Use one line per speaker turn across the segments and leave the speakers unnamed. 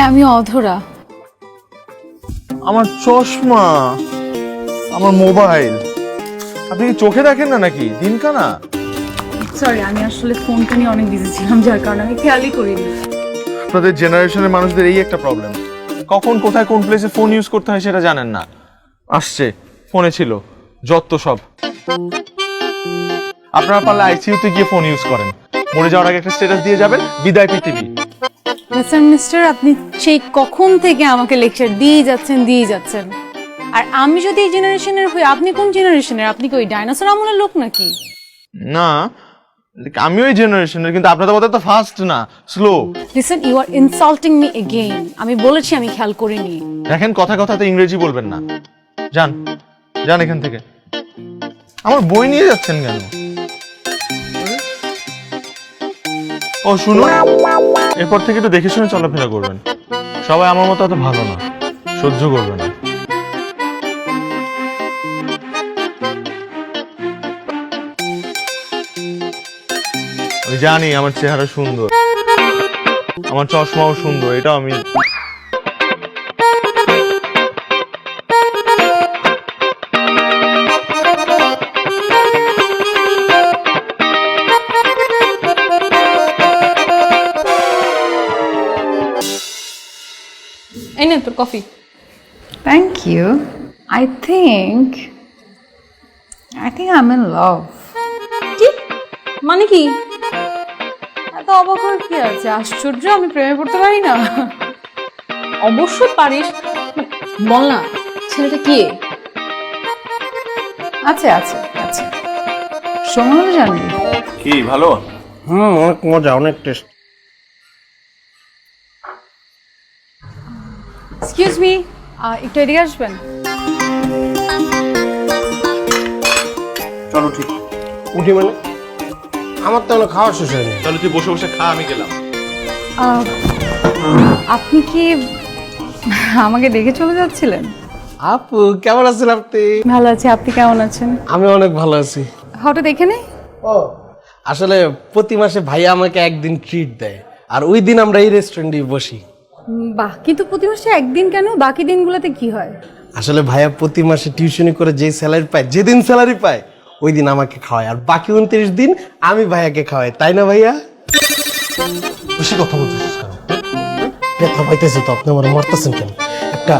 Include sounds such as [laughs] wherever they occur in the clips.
আমি অধরা।
আমার চশমা আমার মোবাইল। আপনি কি চোখে দেখেন না নাকি? দিনকানা?
সরি আমি আসলে ফোনটা নিয়ে অনেক বিজি ছিলাম যার কারণে আমি খেয়ালই করিনি।
আপনাদের জেনারেশনের মানুষদের এই একটা প্রবলেম কখন কোথায় কোন প্লেসে ফোন ইউজ করতে হয় সেটা জানেন না। আসছে ফোনে ছিল যত সব। আপনারা পারলে আইসিইউতে গিয়ে ফোন ইউজ করেন। মরে যাওয়ার আগে একটা স্ট্যাটাস দিয়ে যাবেন বিদায় পৃথিবী।
মিস্টার মিস্টার আপনি সেই কখন থেকে আমাকে লেকচার দিয়ে যাচ্ছেন দিয়ে যাচ্ছেন। আর আমি যদি এই জেনারেশনের হই আপনি কোন জেনারেশনের আপনি কি ওই ডাইনোসর আমলের লোক নাকি?
না আমি ওই জেনারেশনের কিন্তু আপনাদের মতো তো ফাস্ট না slow
listen you are insulting me again আমি বলেছি আমি খেয়াল করিনি।
দেখেন কথা কথাতে ইংরেজি বলবেন না। যান যান এখান থেকে। আমার বই নিয়ে যাচ্ছেন কেন? ও শুনুন। এরপর থেকে একটু দেখে শুনে চলাফেরা করবেন। সবাই আমার মতো এত ভালো না, সহ্য করবে না। জানি আমার চেহারা সুন্দর, আমার চশমাও সুন্দর, এটাও আমি
এই নে তোর coffee thank you I think I think I am in love কি? মানে কি? এত অবাক হওয়ার কি আছে? আশ্চর্য আমি প্রেমে পড়তে পারি না। অবশ্যই পারিস। বল না ছেলেটা কি? আছে আছে আছে। সময় জানবি।
কি ভালো?
হুম অনেক মজা অনেক টেস্ট
এক্সকিউজ মি একটু এদিকে আসবেন?
চলো ঠিক। উঠি মানে? আমার তো খাওয়া শেষ হয়নি।
তাহলে তুই বসে বসে খা আমি গেলাম।
আহ, আপনি কি আমাকে দেখে চলে যাচ্ছিলেন?
আপু কেমন আছেন আপনি?
ভালো আছি আপনি কেমন আছেন?
আমি অনেক ভালো আছি।
হঠাৎ দেখে নেই
ও আসলে প্রতি মাসে ভাইয়া আমাকে একদিন ট্রিট দেয় আর ওই দিন আমরা এই রেস্টুরেন্টে বসি।
বাহ কিন্তু প্রতি মাসে একদিন কেন? বাকি দিনগুলোতে কি হয়?
আসলে ভাইয়া প্রতি মাসে টিউশনি করে যেই স্যালারি পায় যেদিন স্যালারি পায় ওই দিন আমাকে খাওয়ায়। আর বাকি উনত্রিশ দিন আমি ভাইয়াকে খাওয়াই তাই না ভাইয়া? বেশি কথা বলতেছিস কেন? ব্যথা পাইতেছি তো আপনি আমার মারতেছেন কেন? একটা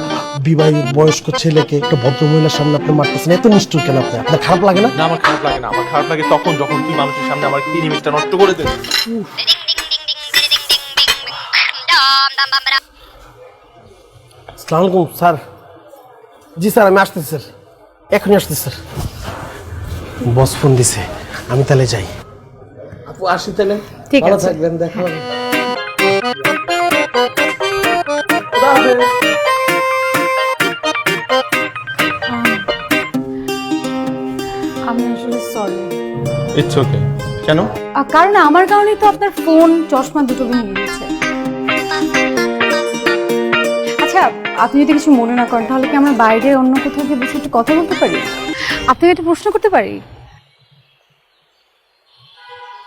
বিবাহিত বয়স্ক ছেলেকে একটা ভদ্রমহিলার সামনে আপনি মারতেছেন এত নিষ্ঠুর কেন আপনি? আপনার খারাপ লাগে না?
না আমার খারাপ লাগে না। আমার খারাপ লাগে তখন যখন তুই মানুষের সামনে আমার কি জিনিসটা নষ্ট করে দে
আসসালামু স্যার। জি স্যার আমি আসতেছি স্যার। এখনই আসতেছি স্যার। বস ফোন দিছে আমি তাহলে যাই। আপু আসি তাহলে।
ঠিক আছে।
থাকবেন দেখা হবে।
আমি আসলে সরি
ইটস ওকে কেন?
কারণ আমার কারণেই তো আপনার ফোন চশমা দুটো ভেঙে গেছে। আপনি যদি কিছু মনে না করেন তাহলে কি আমরা বাইরে অন্য কোথাও গিয়ে বসে একটু কথা বলতে পারি? আপনাকে একটা প্রশ্ন করতে পারি?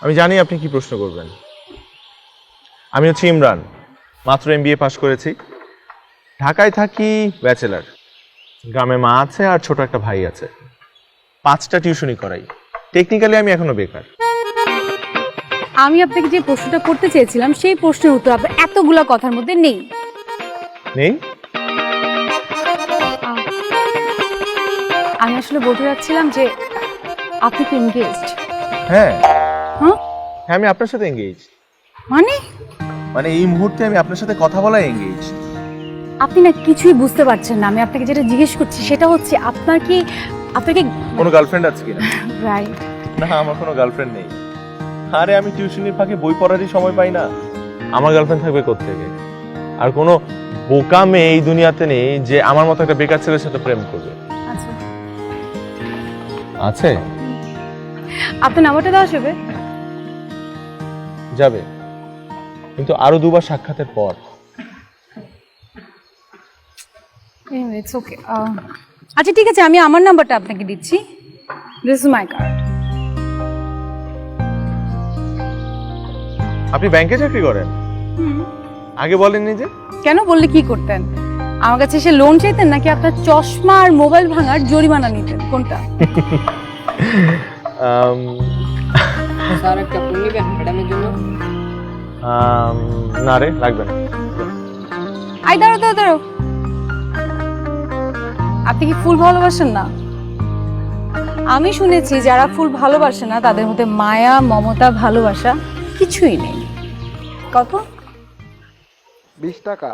আমি জানি আপনি কি প্রশ্ন করবেন। আমি হচ্ছি ইমরান মাত্র এম পাশ করেছি। ঢাকায় থাকি ব্যাচেলার। গ্রামে মা আছে আর ছোট একটা ভাই আছে। পাঁচটা টিউশনি করাই। টেকনিক্যালি আমি এখনও বেকার।
আমি আপনাকে যে প্রশ্নটা করতে চেয়েছিলাম সেই প্রশ্নের উত্তর আপনার এতগুলা কথার মধ্যে নেই।
নেই?
আমি আসলে বলতে যাচ্ছিলাম যে আপনি কি এনগেজড
হ্যাঁ।
হ্যাঁ
হ্যাঁ আমি আপনার সাথে এঙ্গেজ
মানে?
মানে এই মুহূর্তে আমি আপনার সাথে কথা বলা এঙ্গেজ
আপনি না কিছুই বুঝতে পারছেন না। আমি আপনাকে যেটা জিজ্ঞেস করছি সেটা হচ্ছে আপনার কি আপনার কি
কোনো গার্লফ্রেন্ড আছে কিনা? [laughs]
রাইট
না আমার কোনো গার্লফ্রেন্ড নেই। আরে আমি টিউশনির ফাঁকে বই পড়ারই সময় পাই না। আমার গার্লফ্রেন্ড থাকবে কোত্থেকে? আর কোনো বোকা মেয়ে এই দুনিয়াতে নেই যে আমার মতো একটা বেকার ছেলের সাথে প্রেম করবে। আছে?
আপনার নাম্বারটা দেওয়া যাবে?
যাবে। কিন্তু আরও দুবার সাক্ষাতের পর।
ইটস ওকে আচ্ছা ঠিক আছে আমি আমার নাম্বারটা আপনাকে দিচ্ছি। দিস ইজ মাই কার্ড
আপনি ব্যাংকে চাকরি করেন? আগে বলেননি যে?
কেন বললে কি করতেন? আমার কাছে এসে লোন চাইতেন নাকি আপনার চশমা আর মোবাইল ভাঙার জরিমানা নিতেন? কোনটা? [laughs]
না রে লাগবে না।
আই দাঁড়ো দাঁড়ো দাঁড়ো আপনি কি ফুল ভালোবাসেন না? আমি শুনেছি যারা ফুল ভালোবাসে না তাদের মধ্যে মায়া মমতা ভালোবাসা কিছুই নেই। কত?
বিশ টাকা।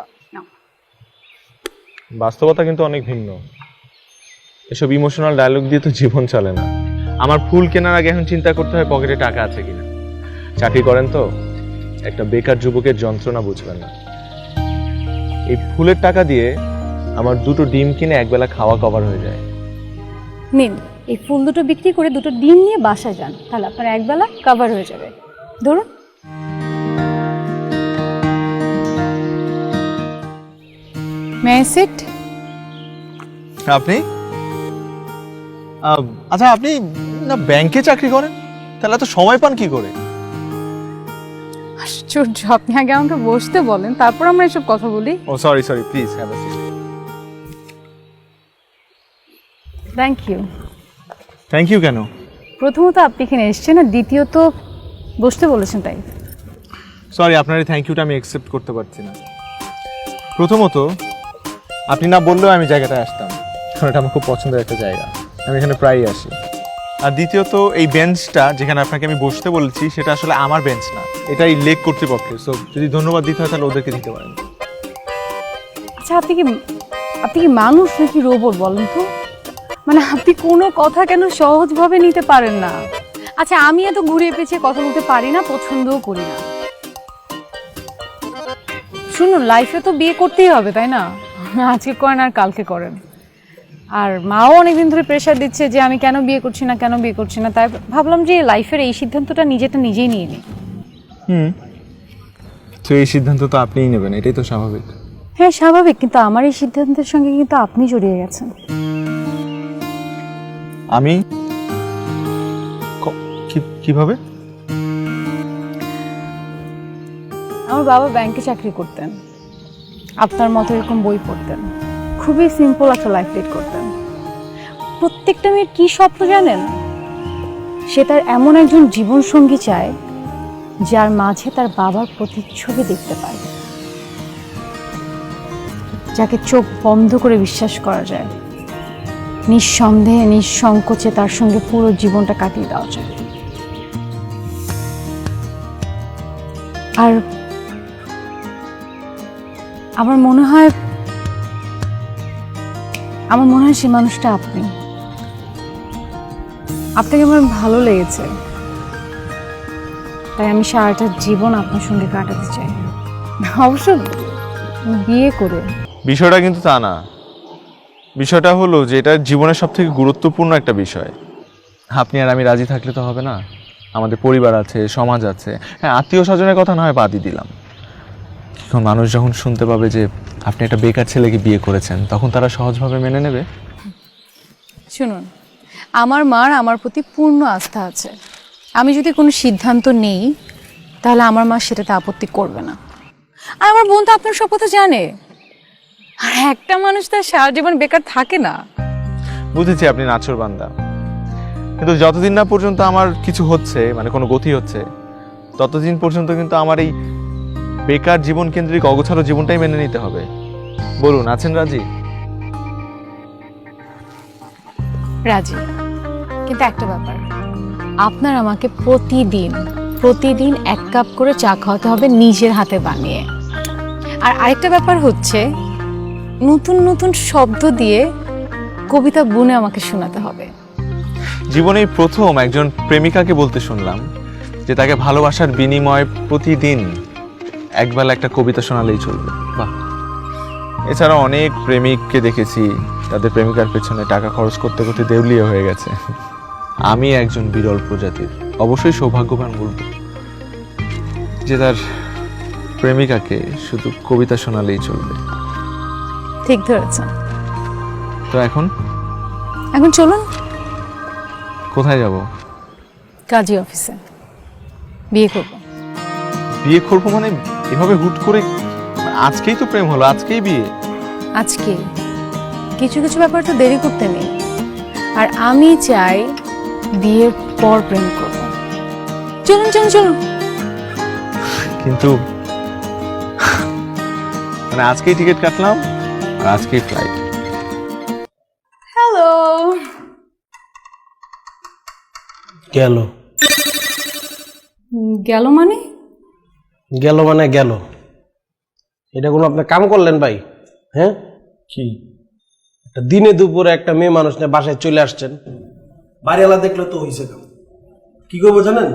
বাস্তবতা কিন্তু অনেক ভিন্ন। এসব ইমোশনাল ডায়লগ দিয়ে তো জীবন চলে না। আমার ফুল কেনার আগে এখন চিন্তা করতে হয় পকেটে টাকা আছে কিনা। চাকরি করেন তো, একটা বেকার যুবকের যন্ত্রণা বুঝবেন না। এই ফুলের টাকা দিয়ে আমার দুটো ডিম কিনে একবেলা খাওয়া কভার হয়ে যায়।
নিন, এই ফুল দুটো বিক্রি করে দুটো ডিম নিয়ে বাসায় যান। তাহলে আপনার একবেলা কভার হয়ে যাবে। ধরুন মে সিট
আপনি? আচ্ছা আপনি না ব্যাংকে চাকরি করেন? তাহলে এত সময় পান কি করে?
আশ্চর্য আপনি আগে আমাকে বসতে বলেন তারপর আমরা এসব কথা বলি।
ও sorry sorry please have
thank you
thank you কেন?
প্রথমত আপনি এখানে এসছেন আর দ্বিতীয়ত বসতে বলেছেন তাই।
সরি আপনার এই থ্যাংক ইউটা আমি অ্যাকসেপ্ট করতে পারছি না। প্রথমত আপনি না বললেও আমি জায়গাটায় আসতাম। কারণ এটা আমার খুব পছন্দের একটা জায়গা। আমি এখানে প্রায়ই আসি। আর দ্বিতীয়ত এই বেঞ্চটা যেখানে আপনাকে আমি বসতে বলেছি সেটা আসলে আমার বেঞ্চ না। এটা এই লেক কর্তৃপক্ষের। সো যদি ধন্যবাদ দিতে হয় তাহলে ওদেরকে দিতে পারেন।
আচ্ছা আপনি কি আপনি কি মানুষ নাকি রোবট বলেন তো? মানে আপনি কোনো কথা কেন সহজভাবে নিতে পারেন না? আচ্ছা আমি এত ঘুরে পেঁচিয়ে কথা বলতে পারি না পছন্দও করি না। শুনুন লাইফে তো বিয়ে করতেই হবে তাই না? আজকে করেন আর কালকে করেন। আর মাও অনেকদিন ধরে প্রেশার দিচ্ছে যে আমি কেন বিয়ে করছি না কেন বিয়ে করছি না তাই ভাবলাম যে লাইফের এই সিদ্ধান্তটা নিজেটা নিজেই নিয়ে নিই।
হুম। তো এই সিদ্ধান্ত তো আপনিই নেবেন এটাই তো স্বাভাবিক।
হ্যাঁ স্বাভাবিক কিন্তু আমার এই সিদ্ধান্তের সঙ্গে কিন্তু আপনি জড়িয়ে গেছেন।
আমি? কীভাবে?
আমার বাবা ব্যাংকে চাকরি করতেন। আপনার মতো এরকম বই পড়তেন। খুবই সিম্পল একটা লাইফ লিড করতেন। প্রত্যেকটা মেয়ের কী স্বপ্ন জানেন? সে তার এমন একজন জীবনসঙ্গী চায়, যার মাঝে তার বাবার প্রতিচ্ছবি দেখতে পায়। যাকে চোখ বন্ধ করে বিশ্বাস করা যায়। নিঃসন্দেহে, নিঃসংকোচে তার সঙ্গে পুরো জীবনটা কাটিয়ে দেওয়া যায়। আর আমার মনে হয়, আমার মনে হয় সে মানুষটা আপনি। আপনাকে আমার ভালো লেগেছে। তাই আমি সারাটা জীবন আপনার সঙ্গে কাটাতে চাই। অবশ্য বিয়ে করে।
বিষয়টা কিন্তু তা না। বিষয়টা হলো যে এটা জীবনের সব থেকে গুরুত্বপূর্ণ একটা বিষয়। আপনি আর আমি রাজি থাকলে তো হবে না। আমাদের পরিবার আছে, সমাজ আছে। হ্যাঁ আত্মীয় স্বজনের কথা না হয় বাদই দিলাম। এখন মানুষ যখন শুনতে পাবে যে আপনি একটা বেকার ছেলেকে বিয়ে করেছেন তখন তারা সহজভাবে মেনে নেবে?
শুনুন আমার মার আমার প্রতি পূর্ণ আস্থা আছে। আমি যদি কোনো সিদ্ধান্ত নেই তাহলে আমার মা সেটাতে আপত্তি করবে না। আর আমার বোন তো আপনার সব কথা জানে। আর একটা মানুষ তার সারা জীবন বেকার থাকে না।
বুঝেছি আপনি নাচর বান্দা। কিন্তু যতদিন না পর্যন্ত আমার কিছু হচ্ছে মানে কোনো গতি হচ্ছে ততদিন পর্যন্ত কিন্তু আমার এই বেকার জীবন কেন্দ্রিক অগোছালো জীবনটাই মেনে নিতে হবে। বলুন আছেন রাজি?
রাজি। কিন্তু একটা ব্যাপার আপনার আমাকে প্রতিদিন প্রতিদিন এক কাপ করে চা খাওয়াতে হবে নিজের হাতে বানিয়ে। আর আরেকটা ব্যাপার হচ্ছে নতুন নতুন শব্দ দিয়ে কবিতা বুনে আমাকে শোনাতে হবে।
জীবনে প্রথম একজন প্রেমিকাকে বলতে শুনলাম যে তাকে ভালোবাসার বিনিময়ে প্রতিদিন একবেলা একটা কবিতা শোনালেই চলবে। বাহ। এছাড়া অনেক প্রেমিককে দেখেছি তাদের প্রেমিকার পেছনে টাকা খরচ করতে করতে দেউলিয়া হয়ে গেছে। আমি একজন বিরল প্রজাতির অবশ্যই সৌভাগ্যবান বলব যে তার প্রেমিকাকে শুধু কবিতা শোনালেই চলবে।
ঠিক ধরেছেন।
তো এখন?
এখন চলুন।
কোথায় যাব?
কাজী অফিসে। বিয়ে করব।
বিয়ে করব মানে এভাবে হুট করে? আজকেই তো প্রেম হলো আজকেই বিয়ে।
আজকে? কিছু কিছু ব্যাপার তো দেরি করতে নেই। আর আমি চাই বিয়ের পর প্রেম করব। চলুন চলুন চলুন।
কিন্তু মানে আজকেই টিকিট কাটলাম আর আজকেই ফ্লাইট
হ্যালো
গেল।
গেল মানে?
গেল মানে গেল। এটা কোনো আপনি কাম করলেন ভাই? হ্যাঁ?
কি?
একটা দিনে দুপুরে একটা মেয়ে মানুষ নিয়ে বাসায় চলে আসছেন। বাড়িওয়ালা দেখলে তো হইছে কাম। কি করব জানেন?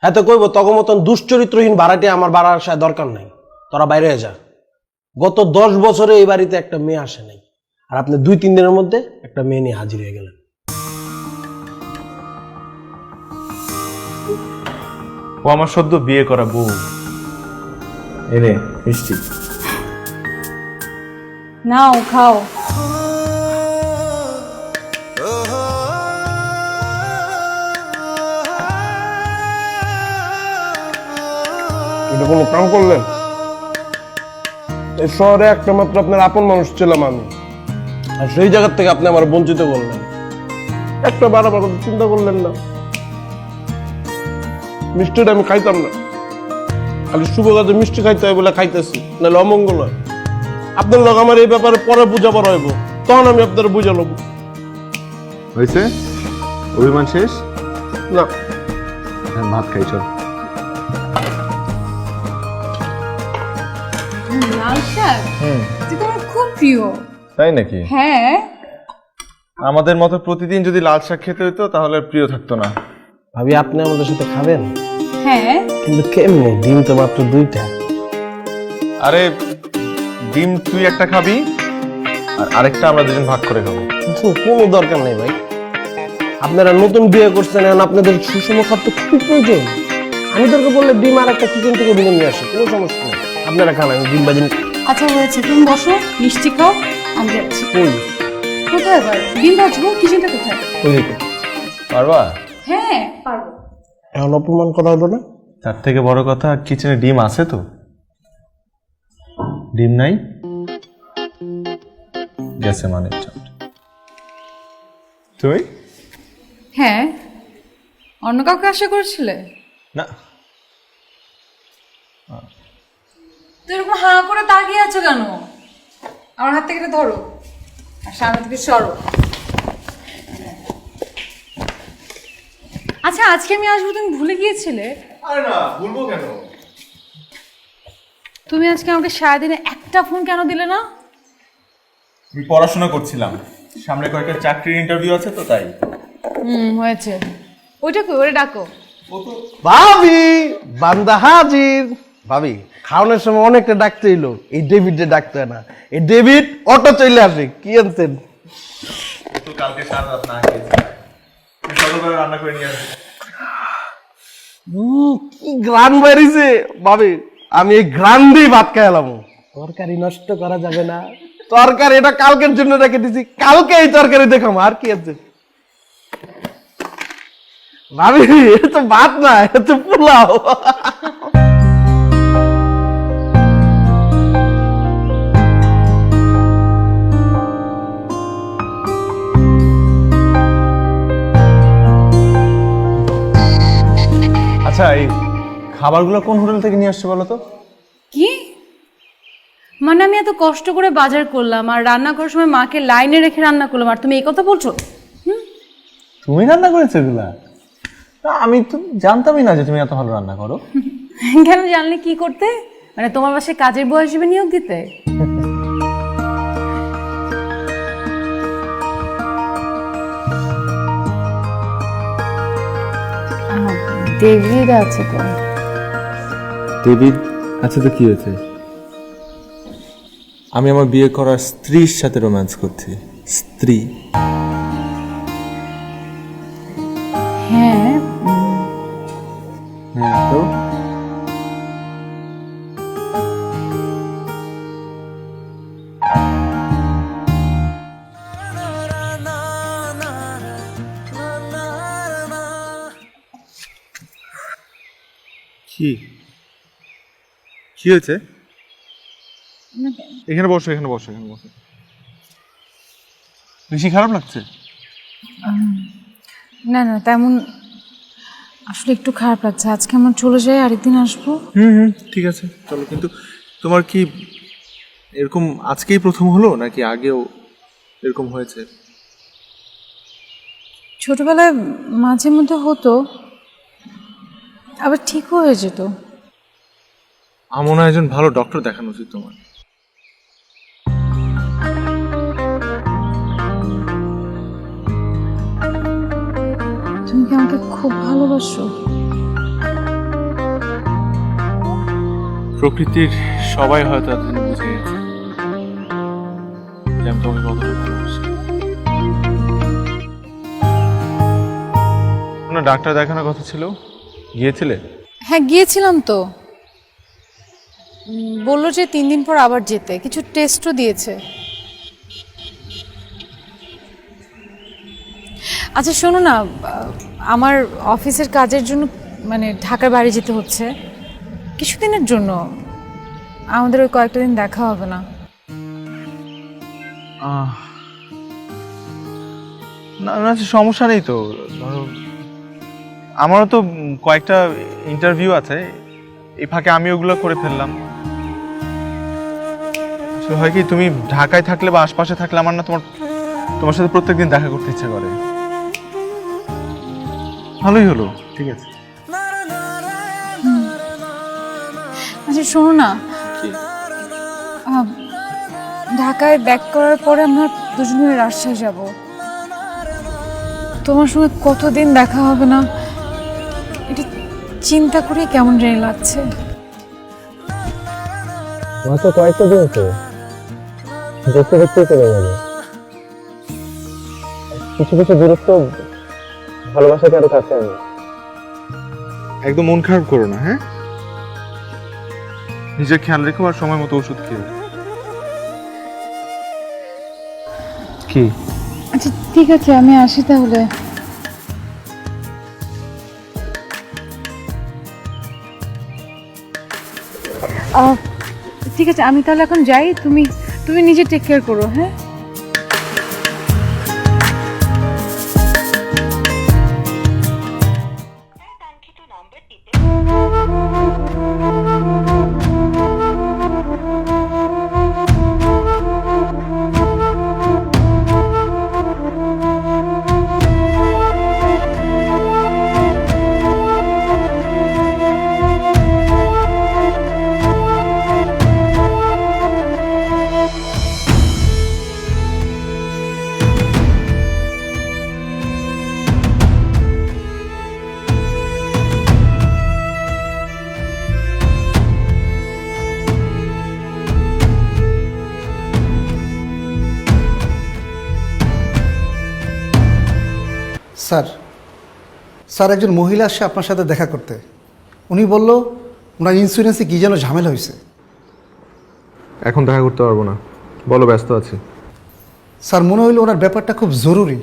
হ্যাঁ তো কইবো তখন মতন দুশ্চরিত্রহীন ভাড়াটি আমার বাড়ার আসায় দরকার নাই। তোরা বাইরে যা। গত দশ বছরে এই বাড়িতে একটা মেয়ে আসে নাই। আর আপনি দুই তিন দিনের মধ্যে একটা মেয়ে নিয়ে হাজির হয়ে গেলেন।
ও আমার সদ্য বিয়ে করা বউ। এনে মিষ্টি।
নাও খাও।
এটা কোনো কাম করলেন? এই শহরে একটা মাত্র আপনার আপন মানুষ ছিলাম আমি। আর সেই জায়গার থেকে আপনি আমার বঞ্চিত করলেন। একটা বারবার কথা চিন্তা করলেন না। মিষ্টিটা আমি খাইতাম না। খালি শুভ কাজে মিষ্টি খাইতে হয় বলে খাইতেছি নাহলে অমঙ্গল হয়। আপনার লোক আমার এই ব্যাপারে পরে বুঝাবার হইব তখন আমি আপনার বুঝালো
হয়েছে অভিমান শেষ?
না।
ভাত খাই চল।
লাল শাক? যেটা আমার খুব প্রিয়।
তাই নাকি?
হ্যাঁ।
আমাদের মতো প্রতিদিন যদি লাল শাক খেতে হতো তাহলে প্রিয় থাকতো না।
ভাবি আপনি আমাদের সাথে খাবেন?
হ্যাঁ।
কিন্তু কেমনে? ডিম তো মাত্র দুইটা।
আরে ডিম তুই একটা খাবি আর আরেকটা আমরা দুজন ভাগ করে খাব।
কিন্তু কোনো দরকার নেই ভাই। আপনারা নতুন বিয়ে করছেন এখন আপনাদের সুষম খাদ্য খুবই প্রয়োজন। আমি দরকার বললে ডিম আর একটা কিচেন থেকে ডিম নিয়ে আসি কোনো সমস্যা নেই। আপনারা খান আমি ডিম বাজি
আচ্ছা হয়েছে। তুমি বসো মিষ্টি খাও আমি যাচ্ছি।
কই
কোথায় এবার ডিম ভাজবো কিচেনটা কোথায়?
কই
পারবা?
হ্যাঁ পারব।
এখন অপমান করা হলো না?
তার থেকে বড় কথা কিচেনে ডিম আছে তো? ডিম নাই? গেছে মানে তুমি?
হ্যাঁ। অন্য কাউকে আশা করেছিলে?
না।
তুই এরকম হাঁ করে তাকিয়ে আছো কেন? আমার হাত থেকে ধরো। আর সামনে থেকে সরো। আচ্ছা আজকে আমি আসব তুমি ভুলে গিয়েছিলে?
আরে না ভুলবো কেন?
তুমি আজকে আমাকে সারাদিনে একটা ফোন কেন দিলে না?
আমি পড়াশোনা করছিলাম। সামনে কয়েকটা চাকরির ইন্টারভিউ আছে তো তাই।
হুম হয়েছে। ওইটা কই? ওরে ডাকো।
ভাবি বান্দা হাজির। ভাবি খাওয়ানোর সময় অনেকটা ডাকতে এলো এই ডেভিডে ডাকতে হয় না। এই ডেভিড অটো চলে আসে। কি আনছেন?
তো কালকে সারা রাত না খেয়েছি। সকালবেলা রান্না করে নিয়ে আসবি
কি গ্রান বেরিয়েছে বাবে আমি এই গ্রান দিয়ে ভাত খাইলাম তরকারি নষ্ট করা যাবে না। তরকারি এটা কালকের জন্য রেখে দিছি কালকে এই তরকারি দেখাম আর কি আছে? ভাবি এটা তো ভাত না এটা তো পোলাও।
আচ্ছা এই খাবারগুলো কোন হোটেল থেকে নিয়ে আসছে বলো তো?
কি? মানে আমি এত কষ্ট করে বাজার করলাম আর রান্না করার সময় মাকে লাইনে রেখে রান্না করলাম আর তুমি এই কথা বলছো?
তুমি রান্না করেছ এগুলা? আমি তো জানতামই না যে তুমি এত ভালো রান্না করো। [laughs]
কেন জানলে কি করতে? মানে তোমার বাসায় কাজের বউ হিসেবে নিয়োগ দিতে? [laughs] ডেভিড আছে তো।
ডেভিড? আচ্ছা তো কি হয়েছে? আমি আমার বিয়ে করার স্ত্রীর সাথে রোম্যান্স করছি। স্ত্রী।
হ্যাঁ
হ্যাঁ তো? কি হয়েছে? এখানে বসো এখানে বসো এখানে বসো। বেশি খারাপ লাগছে?
না না তেমন আসলে একটু খারাপ লাগছে। আজকে আমার চলে যায় আরেকদিন আসব।
হুম হুম ঠিক আছে। চলো কিন্তু তোমার কি এরকম আজকেই প্রথম হলো নাকি আগেও এরকম হয়েছে?
ছোটবেলায় মাঝে মধ্যে হতো আবার ঠিক হয়ে যেত।
আমার মনে হয় একজন ভালো ডক্টর দেখানো উচিত তোমার।
তুমি কি আমাকে খুব ভালোবাসো?
প্রকৃতির সবাই হয়তো এতদিন বুঝে গেছে যে আমি তোমাকে কতটা ভালোবাসি। না ডাক্তার দেখানোর কথা ছিল? গিয়েছিলে?
হ্যাঁ গিয়েছিলাম তো। বলল যে তিন দিন পর আবার যেতে। কিছু টেস্টও দিয়েছে। আচ্ছা শোনো না, আমার অফিসের কাজের জন্য মানে ঢাকার বাড়ি যেতে হচ্ছে। কিছুদিনের জন্য। আমাদের ওই কয়েকটা দিন দেখা হবে না।
না না সমস্যা নেই তো। ধরো, আমারও তো কয়েকটা ইন্টারভিউ আছে। এই ফাঁকে আমি ওগুলো করে ফেললাম। হয় কি তুমি ঢাকায় থাকলে বা আশপাশে থাকলে আমার না তোমার তোমার সাথে প্রত্যেকদিন দেখা করতে ইচ্ছা করে। ভালোই হলো। ঠিক আছে।
আচ্ছা শোনো না। আহ, ঢাকায় ব্যাক করার পরে আমরা দুজনে রাজশাহী যাব। তোমার সঙ্গে কতদিন দেখা হবে না? এটা চিন্তা করে কেমন জানি লাগছে।
মাত্র কয়েকটা দিন তো। দেখতে দেখতেই চলে যাবে কিছু কিছু দূরত্ব ভালোবাসাকে আরও কাছে আনে
একদম মন খারাপ করো না হ্যাঁ? নিজের খেয়াল রেখো আর সময় মতো ওষুধ খেয়ে কি?
আচ্ছা ঠিক আছে আমি আসি তাহলে। আহ, ঠিক আছে আমি তাহলে এখন যাই তুমি তুমি নিজে টেক কেয়ার করো হ্যাঁ?
স্যার স্যার একজন মহিলা আসছে আপনার সাথে দেখা করতে। উনি বলল ওনার ইন্স্যুরেন্সে কী যেন ঝামেলা হয়েছে
এখন দেখা করতে পারব না। বলো ব্যস্ত আছি।
স্যার মনে হইল ওনার ব্যাপারটা খুব জরুরি।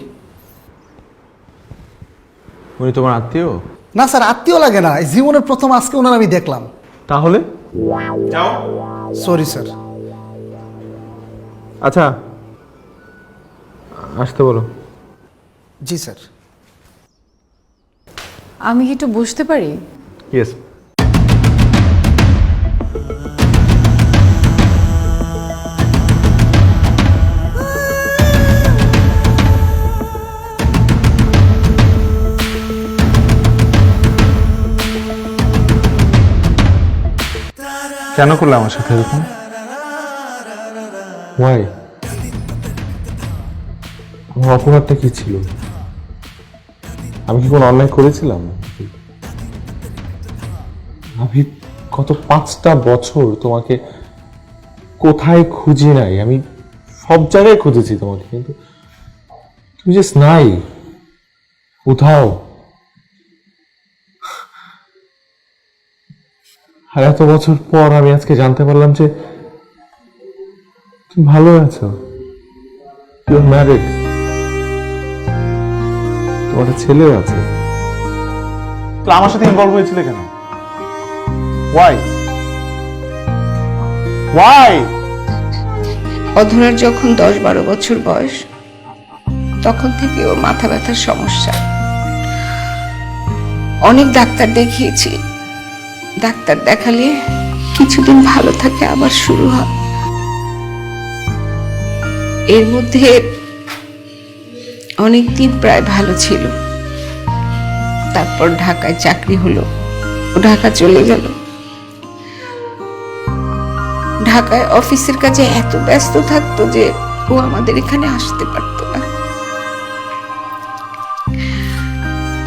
উনি তোমার আত্মীয়?
না স্যার আত্মীয় লাগে না। এই জীবনের প্রথম আজকে ওনার আমি দেখলাম।
তাহলে?
Sorry sir.
আচ্ছা আসতে বলো।
জি স্যার।
আমি কি একটু বুঝতে পারি?
ইয়েস কেন করলে আমার সাথে এরকম? ওয়াই আমার অপরাধটা কি ছিল? আমি কি কোনো অন্যায় করেছিলাম? আমি গত পাঁচটা বছর তোমাকে কোথায় খুঁজি নাই? আমি সব জায়গায় খুঁজেছি তোমাকে, কিন্তু তুমি যে নাই। কোথাও? আর এত বছর পর আমি আজকে জানতে পারলাম যে তুমি ভালো আছো। ইউর ম্যারিড তোমার একটা ছেলেও আছে। তো আমার সাথে ইনভলভ হয়েছিল কেন? ওয়াই ওয়াই
অধরার যখন দশ বারো বছর বয়স তখন থেকে ওর মাথা ব্যথার সমস্যা। অনেক ডাক্তার দেখিয়েছি। ডাক্তার দেখালে কিছুদিন ভালো থাকে আবার শুরু হয়। এর মধ্যে অনেক দিন প্রায় ভালো ছিল। তারপর ঢাকায় চাকরি হলো ও ঢাকা চলে গেল। ঢাকায় অফিসের কাজে এত ব্যস্ত থাকতো যে ও আমাদের এখানে আসতে পারতো না।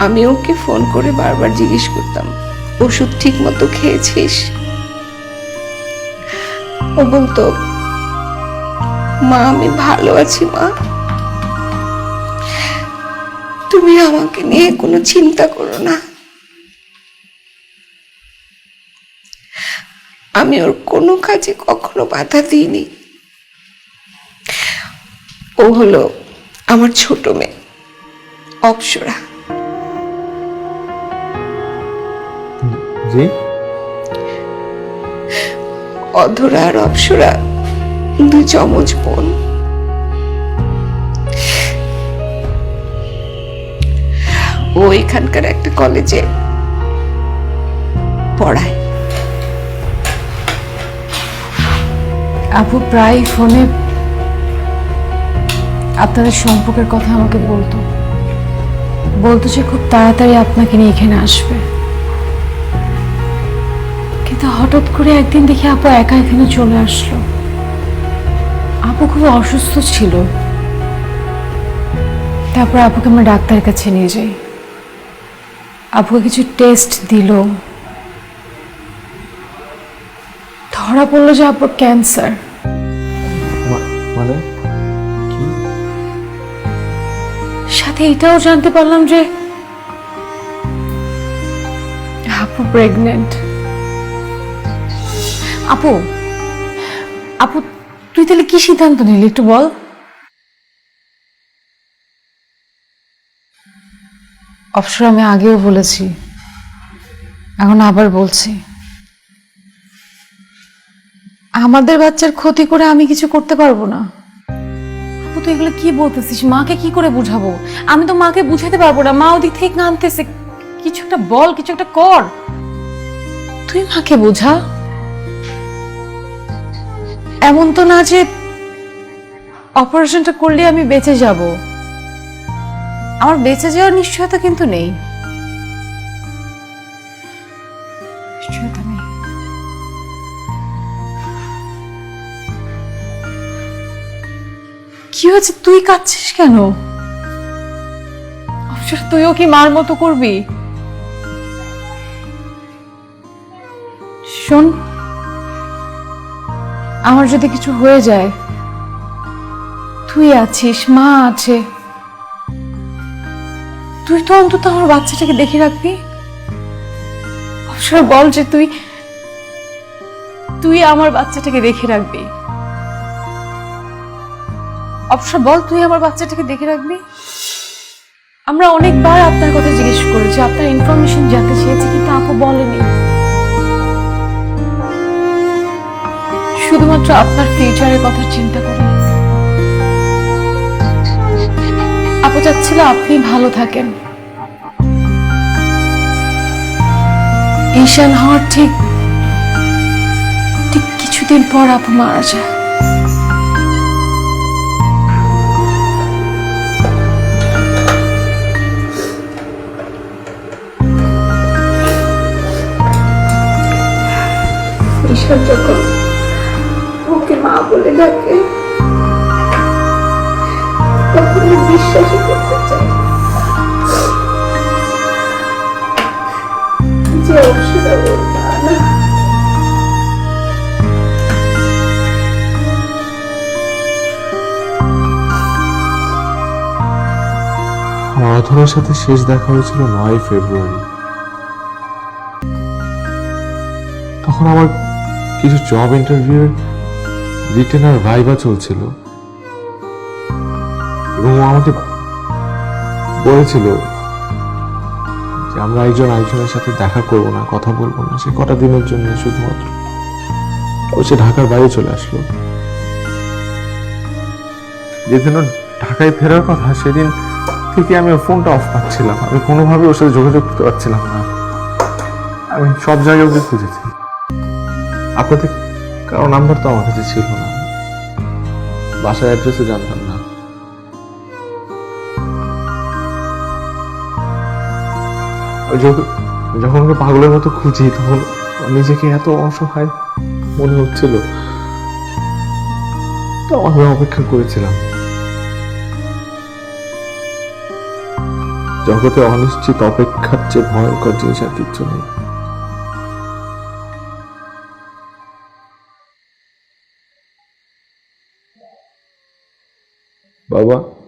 আমি ওকে ফোন করে বারবার জিজ্ঞেস করতাম, ওষুধ ঠিক মতো খেয়েছিস? ও বলতো, মা, আমি ভালো আছি, মা। তুমি আমাকে নিয়ে কোনো চিন্তা করো না। আমি ওর কোনো কাজে কখনো বাধা দিইনি। ও হলো আমার ছোট মেয়ে অপসরা।
জি?
অধরা আর অপসরা দু চমচ বোন। ও এখানকার একটা কলেজে পড়ায়।
আপু, প্রায় ফোনে আপনাদের সম্পর্কের কথা আমাকে বলতো। বলতো যে খুব তাড়াতাড়ি আপনাকে নিয়ে এখানে আসবে। কিন্তু হঠাৎ করে একদিন দেখি আপু একা এখানে চলে আসলো। আপু খুব অসুস্থ ছিল। তারপর আপুকে আমরা ডাক্তারের কাছে নিয়ে যাই। আপুকে কিছু টেস্ট দিল। ধরা পড়ল যে আপুর ক্যান্সার
মানে?
সাথে এটাও জানতে পারলাম যে আপু প্রেগনেন্ট আপু আপু তুই তাহলে কি সিদ্ধান্ত নিলি একটু বল? অবসর আমি আগেও বলেছি এখন আবার বলছি। আমাদের বাচ্চার ক্ষতি করে আমি কিছু করতে পারব না। আপু তুই এগুলো কি বলতেছিস? মাকে কি করে বুঝাবো? আমি তো মাকে বুঝাতে পারব না। মা ওদিক থেকে আনতেছে কিছু একটা বল কিছু একটা কর। তুই মাকে বোঝা। এমন তো না যে অপারেশনটা করলে আমি বেঁচে যাব। আমার বেঁচে যাওয়ার নিশ্চয়তা কিন্তু নেই। কি হয়েছে? তুই কাঁদছিস কেন? তুইও কি মার মতো করবি? শোন, আমার যদি কিছু হয়ে যায়, তুই আছিস, মা আছে। তুই তো অন্তত আমার বাচ্চাটাকে দেখে রাখবি। অবসর বল যে তুই তুই আমার বাচ্চাটাকে দেখে রাখবি। অবসর বল, তুই আমার বাচ্চাটাকে দেখে রাখবি। আমরা অনেকবার আপনার কথা জিজ্ঞেস করেছি, আপনার ইনফরমেশন জানতে চেয়েছি কিন্তু আপু বলেনি। শুধুমাত্র আপনার ফিউচারের কথা চিন্তা করে আপু চাচ্ছিল আপনি ভালো থাকেন। ঈশান হওয়ার ঠিক ঠিক কিছুদিন পর আপু মারা যায়।
ঈশ্বর যখন ওকে মা বলে ডাকে আমি বিশ্বাসই করতে চাই
সাথে শেষ দেখা হয়েছিল নয় ফেব্রুয়ারি। তখন আমার কিছু জব ইন্টারভিউ রিটেন আর ভাইবা চলছিল। এবং ও আমাকে বলেছিল যে আমরা একজন আরেকজনের সাথে দেখা করব না, কথা বলব না। সে কটা দিনের জন্য শুধুমাত্র ও সে ঢাকার বাইরে চলে আসলো। যেদিন ঢাকায় ফেরার কথা, সেদিন থেকে আমি ফোনটা অফ পাচ্ছিলাম। আমি কোনোভাবে ওর সাথে যোগাযোগ করতে পারছিলাম না। আমি সব জায়গায় ওকে খুঁজেছি। আপনাদের কারও নাম্বার তো আমার কাছে ছিল না। বাসার অ্যাড্রেসও জানতাম না। যখন ওকে পাগলের মতো খুঁজি, তখন নিজেকে এত অসহায় মনে হচ্ছিল। আমি অপেক্ষা করেছিলাম। জগতে অনিশ্চিত অপেক্ষার চেয়ে ভয়ঙ্কর জিনিস আর কিচ্ছু নেই। বাবা।